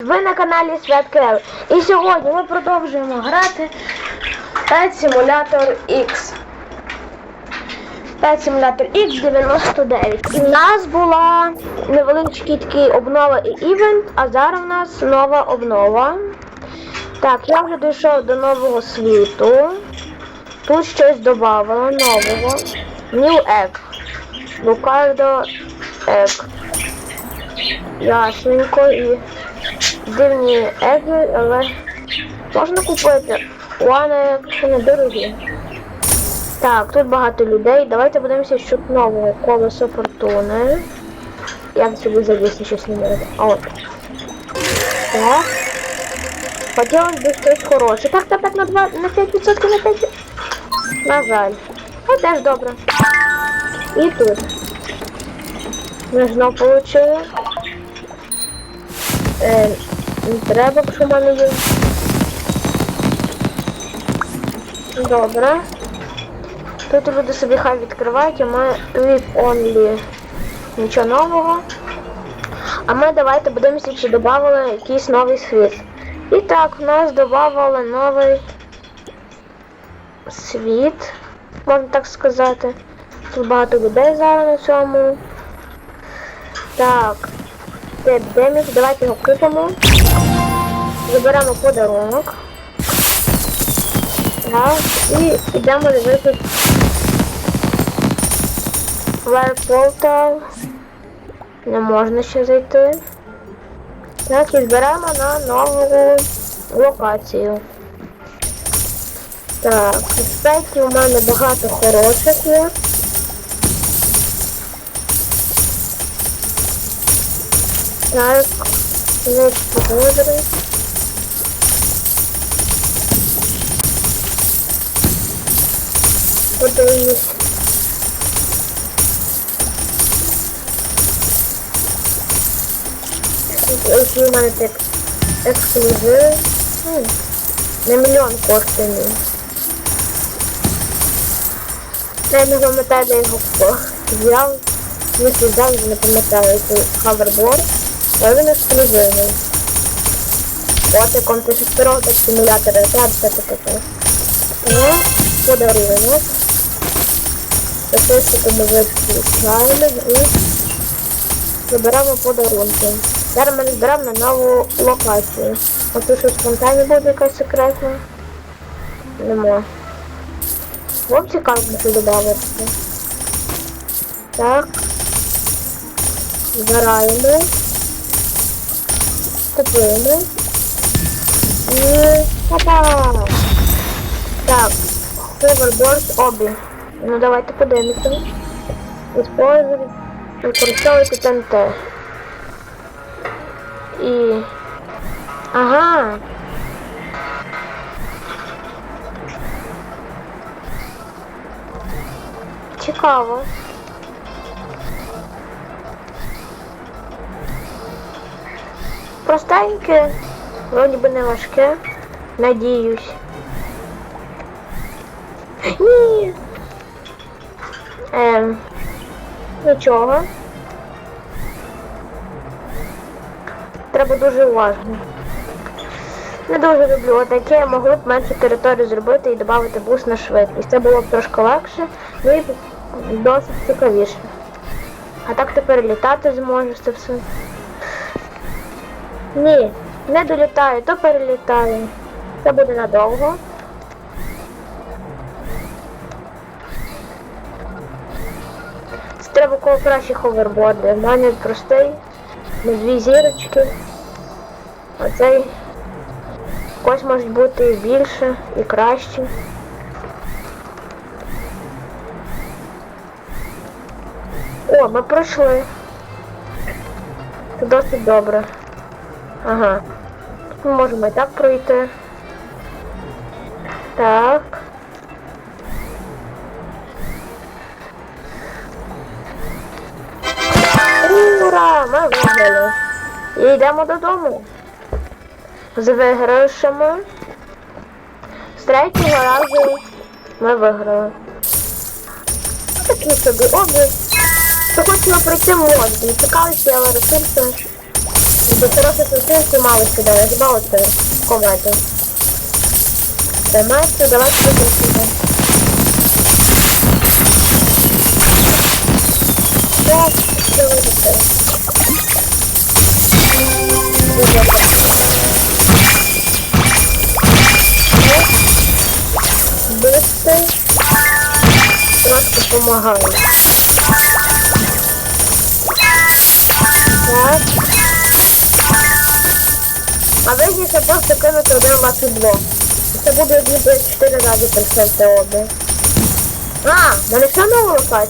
Ви на каналі Святкел. І сьогодні ми продовжуємо грати Pet Simulator X. Pet Simulator X 99. І в нас була невеличкий такий обнова і івент, а зараз в нас нова обнова. Так, я вже дійшов до нового світу. Тут щось додавало нового. New Egg. Лукардо Egg. Ясненько і дивні еги, але можна купити. Вони якщо не дорогі. Так, тут багато людей. Давайте подивимося, що нового колесо фортуни. Як собі завісти щось не мірити. А от. Так. Хотілося б щось хороше. Так, так, так, на 2, на 5%, на 5%. На жаль. А теж добре. І тут. Ми знов получили. Е, не треба, якщо в мене є. Добре. Тут люди собі хай відкривають, а ми VIP only. Нічого нового. А ми давайте подивимося, чи додали якийсь новий світ. І так, в нас додали новий світ, можна так сказати. Тут багато людей зараз на цьому. Так. Це демік, давайте його купимо. Заберемо подарунок. Так, і йдемо дивитися Portal. Не можна ще зайти. Так, і зберемо на нову локацію. Так, кстати, у мене багато хороших є. Так, не погодили. Подивимось. Які у мене так ексклюзиви. М, На мільйон коштує. Я не пам'ятаю, де його взяв. Мислі взяв, не пам'ятаю, хаверборд. Але він ексклюзивний. От як он пише старого так симулятора, так, все таке. Ну, подарунок. Статистику ми виключаємо і заберемо подарунки. Зараз ми зберемо на нову локацію. А тут що спонтанні буде якась секретна? Нема. Вот цікаво, що додати. Так. Збираємо. Купуємо. І... Опа! Так. Hoverboard обі. Ну давайте подивимося. Используйте, використовуйте ТНТ. І... Ага. Цікаво. Простеньке, вроді би не важке. Надіюсь. Ні. Ем. Нічого. Треба дуже уважно. Не дуже люблю отаке, могли б меншу територію зробити і додати буст на швидкість. Це було б трошки легше, ну і досить цікавіше. А так тепер літати зможеш це все. Ні, не долітаю, то перелітаю. Це буде надовго. Це треба кого краще ховерборди. У мене простий, дві зірочки. Оцей когось можуть бути і більше, і краще. О, ми пройшли. Це досить добре. Ага. Тут ми можемо і так пройти. Так. Ура! Ми виграли. І йдемо додому. З виграшами. З третього разу ми виграли. Такі собі обі. Хто хотіла пройти мод, не цікавився, але ресурси До хорошої консистенції мало сюди, збавити комети. Тримайся, давайте сюди. Так, давайте це. Дуже добре. Быстро. Трошки допомагаю. Так. А вигніше просто кинути один ваший блок. Це буде ніби 4 рази персенти обі. А, в мене ще нова.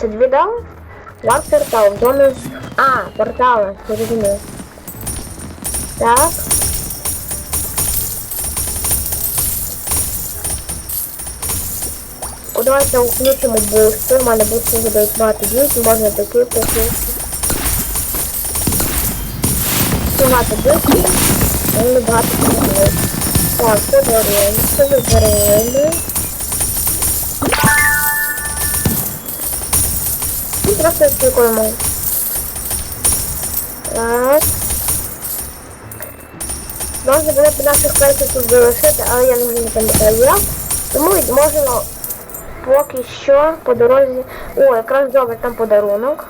Це дві дали? Вар портал, зони... А, портали, зрозумів. Так. Давайте включимо бустер. У мене бустер буде багато дій, можна такі послухати. Багато бустер. Але багато дій. Так. Це виберемо. І просто очікуємо. Так. Можна було б наших перців тут залишити, але я не пам'ятаю як. Тому можемо поки що по дорозі. О, якраз добре там подарунок.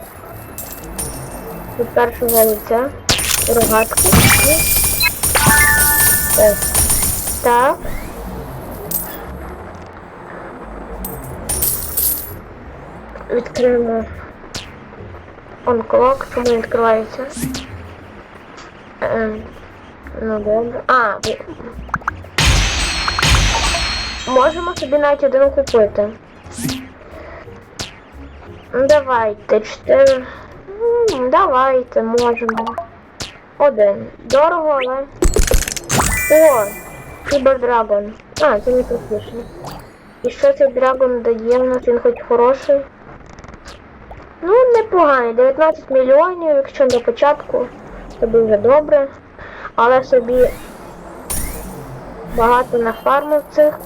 Від першого лиця. Ось. Так. Відкриємо онклок, чому не відкривається. Ем, ну добре. А, ви- Можемо собі навіть один купити. Ну, Давайте, чотири. М, Давайте, можемо. Один. Дорого, але. О! Кібердрагон. А, це не практично. І що цей драгон дає в нас? Він хоч хороший. Ну, непоганий. 19 мільйонів, якщо на початку, це дуже добре. Але собі багато нафармив цих.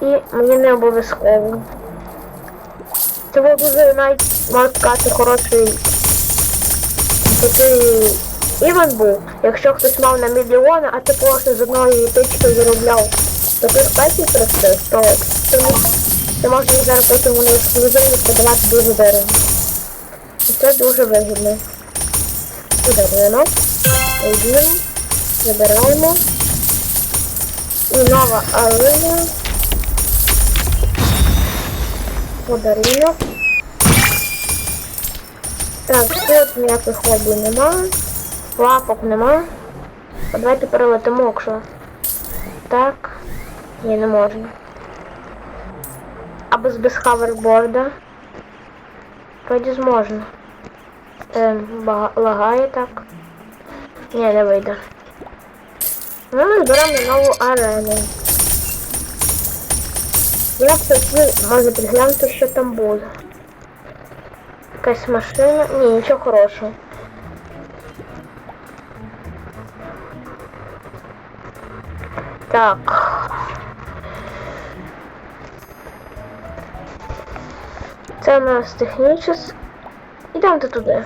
І мені не обов'язково. Це дуже навіть можна сказати хороший такий івент був. Якщо хтось мав на мільйони, а ти просто з одної тички заробляв таких песів простих, то це, це можна зараз потім вони ексклюзивно продавати дуже дорого. І це дуже вигідно. Подарунок. Один. Забираємо. І нова алина. Подарунок. Так, тут ніяких хобі нема. Лапок нема. А давайте перелетимо, якщо. Так. Ні, не можна. А без без хаверборда. Вроді зможна. Ем, лагає так. Ні, не вийде. Ну, ми на нову арену. Я хотів, можна підглянути, що там буде. Якась машина. Ні, нічого хорошого. Так. Це у нас технічне. Ідемте туди.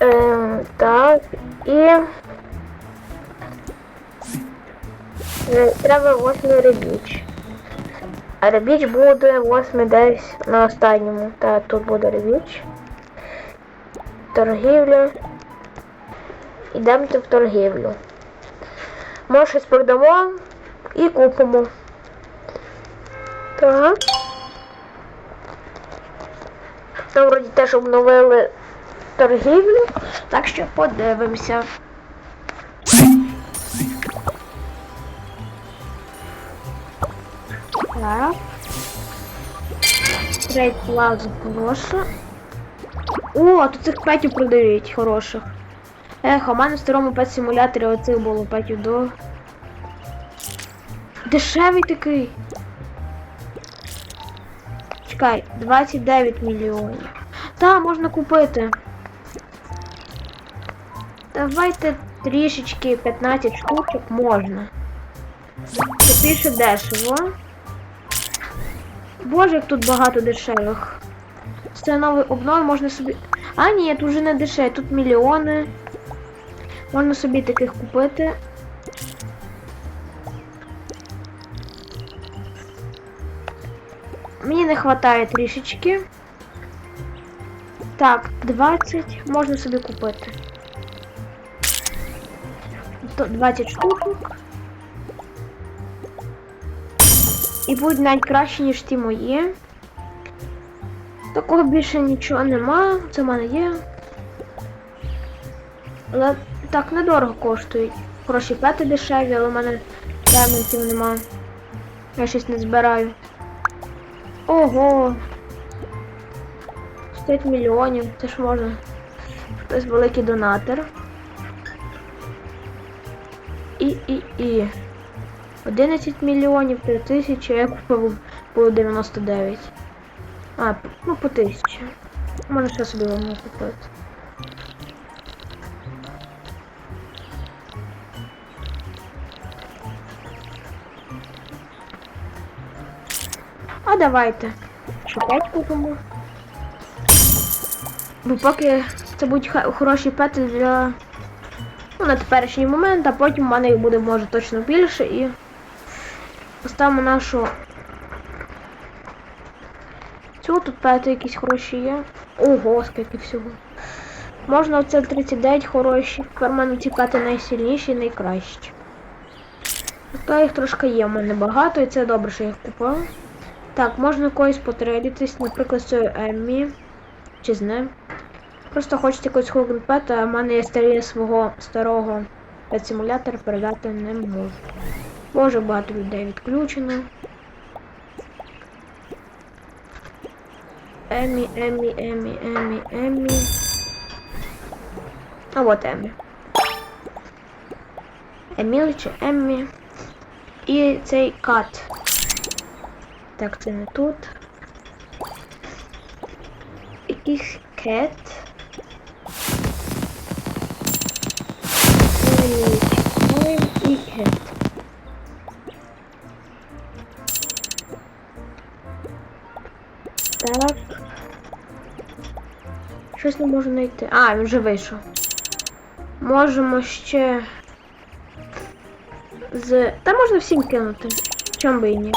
Ем, так, і... Е, Треба восьмий ребіч. Ребіч буде восьмий десь на останньому. Так, тут буде ребіч. Торгівля. Ідемте в торгівлю. Може щось продамо і купимо. Так. Там вроді теж обновили торгівлю, так що подивимося. Так. Трейд плаза хороша. О, тут цих петів продають хороших. Ех, а мене в старому пет симуляторі оцих було петів до. Дешевий такий. Чекай, 29 мільйонів. Та, можна купити. Давайте трішечки 15 штучок можна. Це більше дешево. Боже, як тут багато дешевих. Це новий обнов, можна собі. А, ні, тут вже не дешеві, тут мільйони. Можна собі таких купити. Мені не вистачає трішечки. Так, 20 можна собі купити. 20 штук. І будуть навіть краще, ніж ті мої. Такого більше нічого нема, це в мене є. Але так недорого коштують. Гроші п'яти дешеві, але в мене діамантів нема. Я щось не збираю. Ого! 5 мільйонів, це ж можна. Хтось великий донатор. І, і, і. 11 мільйонів, 3 тисячі, я купив по 99. А, ну по 1000. Можна ще собі вам купити. А давайте. Ще 5 купимо. Бо поки це будуть хороші пети для. Ну, на теперішній момент, а потім в мене їх буде може точно більше і поставимо нашу. Цю тут пети якісь хороші є. Ого, скільки всього. Можна оце 39 хороші. В мене ці пети найсильніші і найкращі. Та їх трошки є, в мене багато, і це добре, що я їх купив. Так, можна когось потрейдитись, наприклад, з цією Еммі. Чи з ним. Просто хочете якогось хогенпета, а в мене є старі свого старого симулятора передати не можу. Може багато людей відключено. Емі, Емі, Емі, Емі, Емі. А от Емі. Еміль чи Еммі. І цей кат. Так, це не тут. Якийсь кет. Щось не можу знайти. А, він вже вийшов. Можемо ще з. Та можна всім кинути. Чом би і ні.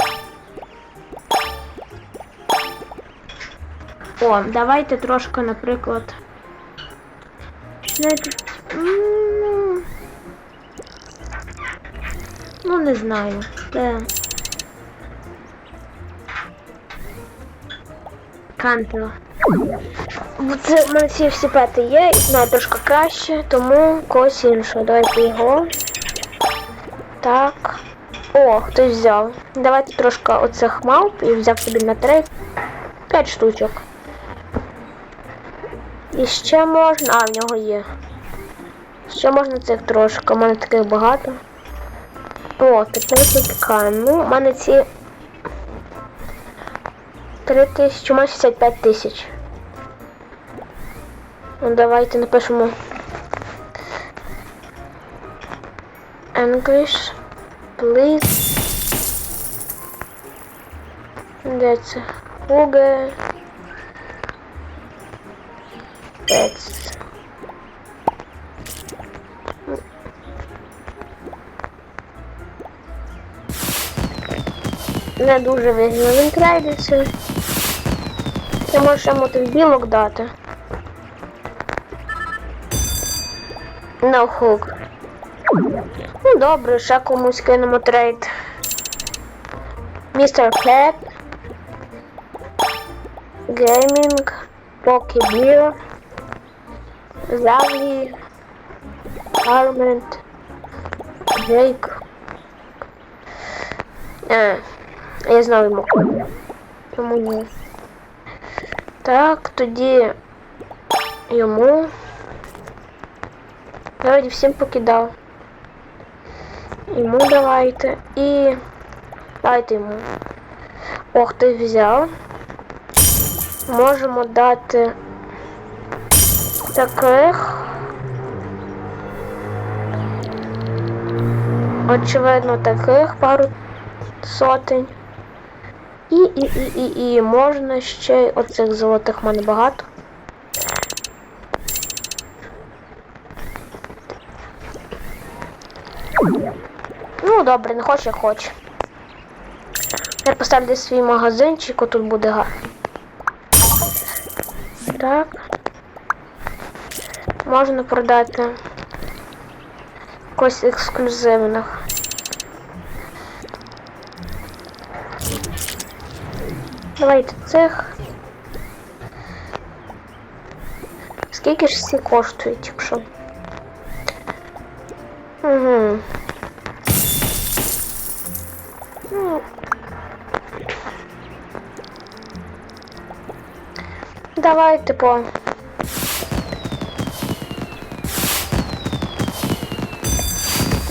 О, давайте трошки, наприклад. Знаєте, м, Ну, не знаю. Це... Кантела. Це в мене ці всі пети є, і знаю трошки краще, тому когось іншого. Давайте його. Так. О, хтось взяв. Давайте трошки оцих мавп і взяв собі на трейд. 5 штучок. І ще можна. А, в нього є. Ще можна цих трошки, у мене таких багато. О, 15 к. Ну, у мене ці 3 тисячі, майже 65 тисяч. Ну, давайте напишемо English, please. Де це? Google. Text. Не дуже вигідно він трейдиться. Ти можеш йому тих білок дати. No hook. Ну добре, ще комусь кинемо трейд. Містер Кет. Геймінг. Покі Бір. Завлі. Армент. Джейк. Е, я знав йому. Тому ні. Так, тоді йому. Давайте всім покидав. Йому давайте. І давайте йому. Ох, ти взяв. Можемо дати таких. Очевидно, таких пару сотень. І, і, і, і, і можна ще й оцих золотих в мене багато. Ну, добре, не хоче, хоче. Я поставлю свій магазинчик, отут буде гарно. Так. Можна продати якось ексклюзивних. Давайте цих. Скільки ж всі коштують, якщо? По.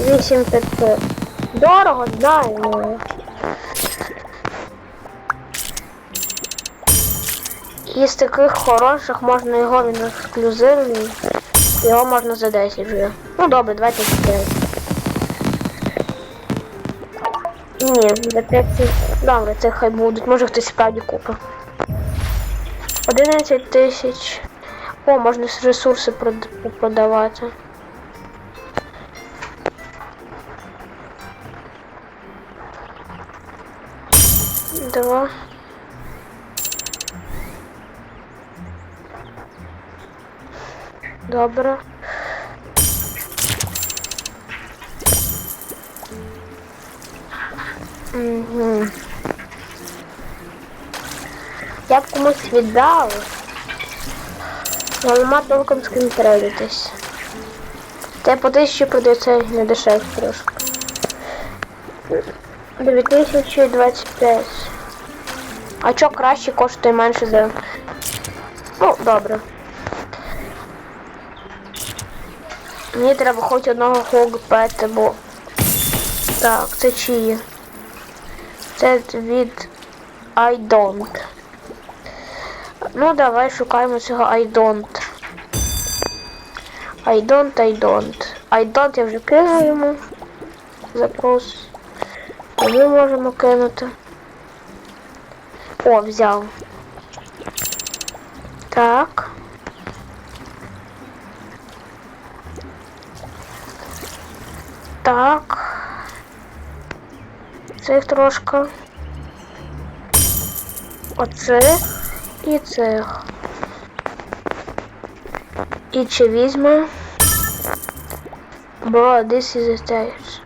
Вісім п'ятсот. Дорого, знаю. ну. Із таких хороших можна його він ексклюзивний. Його можна за 10 вже. Ну добре, давайте 4. Ні, за 5. Добре, це хай будуть. Може хтось справді купив. 11 тисяч. О, можна ресурси прод- продавати. Два. Добре. Угу. Я б комусь віддав. Але нема толком з ким трейдитись. Те по тисячі продається не дешевше трошки. 2025. А що краще коштує менше за. Ну, добре. Мені треба хоч одного хогпета, бо. Так, це чиї? Це від I don't. Ну, давай шукаємо цього I don't. I don't, I don't. I don't я вже кинув йому. Запрос. А ми можемо кинути. О, взяв. Так. Так. Цих трошки. Оцих і цих. І чи візьме? Bro, this is the stairs.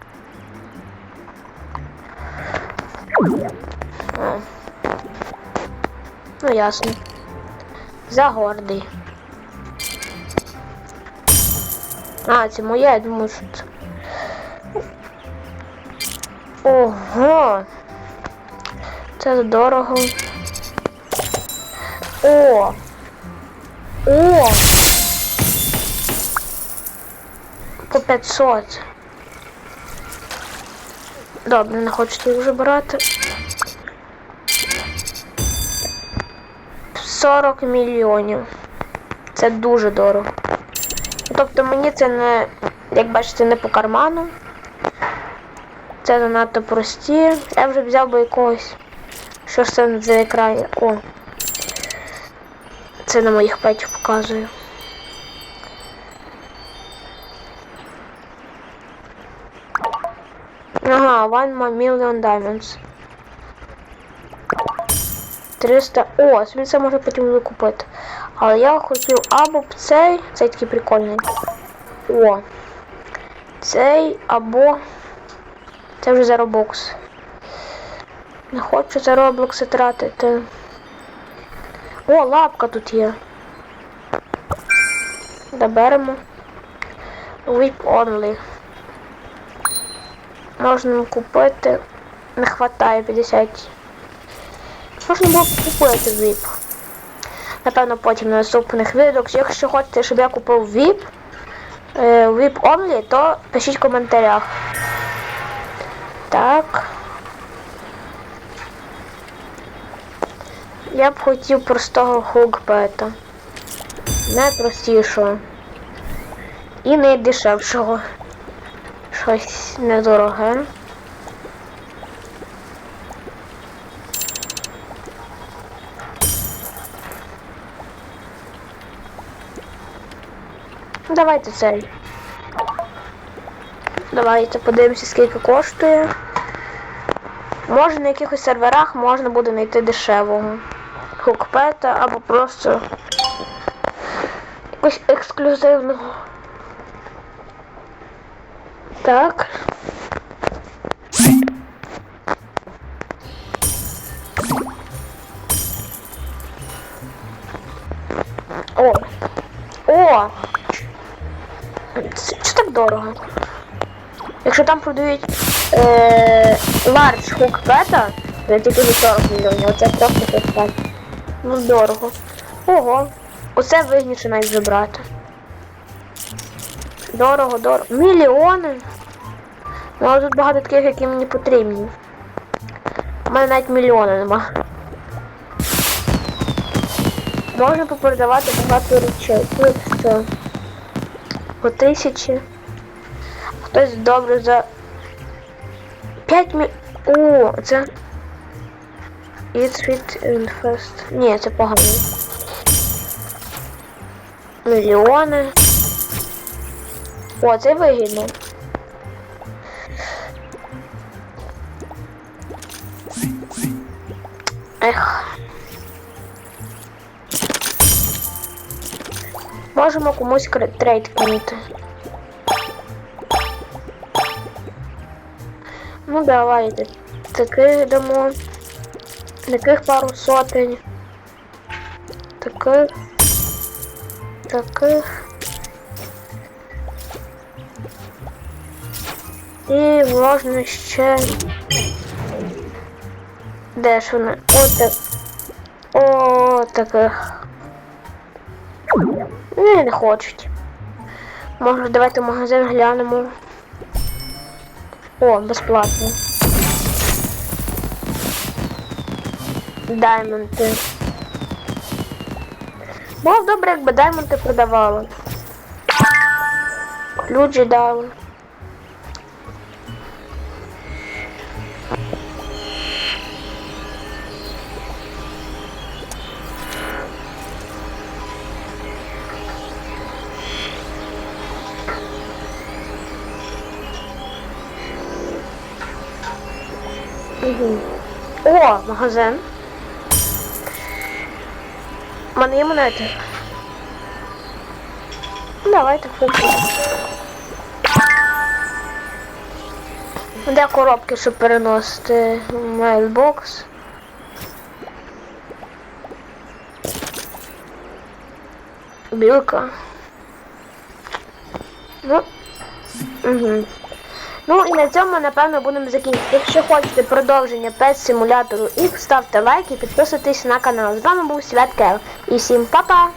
О. Ну ясно. Загордий. А, це моє, я думаю, що це. Ого. Це дорого. О! О! По 500. Добре, не хочете їх брати. 40 мільйонів. Це дуже дорого. Тобто мені це не, як бачите, не по карману. Це занадто прості. Я вже взяв би якогось. Що ж це за екрані? О. Це на моїх петів показую. Ага, one million diamonds. 300. О, він це може потім викупити. Але я хотів або цей, цей такий прикольний. О. Цей або. Це вже за Robux. Не хочу за Roblox тратити. О, лапка тут є. Доберемо. Whip only. Можна купити. Не хватає 50. Можна було купити VIP. Напевно, потім на наступних відео. Якщо хочете, щоб я купив VIP, VIP only, то пишіть в коментарях. Так. Я б хотів простого хокбета. Найпростішого. І найдешевшого. Щось недороге. Давайте цей. Давайте подивимося, скільки коштує. Може на якихось серверах можна буде знайти дешевого. Хукпета або просто якось ексклюзивного. Так. О! О! Що так дорого? Якщо там продають е, Large Peta, то тільки за 40 мільйонів, оце просто 55. Ну дорого. Ого. Оце вигідніше навіть забрати. Дорого, дорого. Мільйони. Ну, але тут багато таких, які мені потрібні. У мене навіть мільйона нема. Можна попродавати багато речей. Тут що? По тисячі. Хтось добре за 5 мі... О, це... Eat Sweet and Fast. Ні, це погано. Мільйони. О, це вигідно. Ех. Можемо комусь трейд кинути. Ну давайте. Таких дамо. Таких пару сотень. Таких. Таких. І можна ще. Де ж вони? От так. О, таких. Ні, не хочуть. Може, давайте в магазин глянемо. О, безплатно. Даймонти. Було добре, якби даймонти продавали. Ключі дали. Угу. О, магазин. Мене є монети. Ну, Давайте купимо. Де коробки, щоб переносити мейлбокс? Білка. Ну. Угу. Ну і на цьому, напевно, будемо закінчити. Якщо хочете продовження пес симулятору X, ставте лайк і підписуйтесь на канал. З вами був Свят Кев. І всім па-па!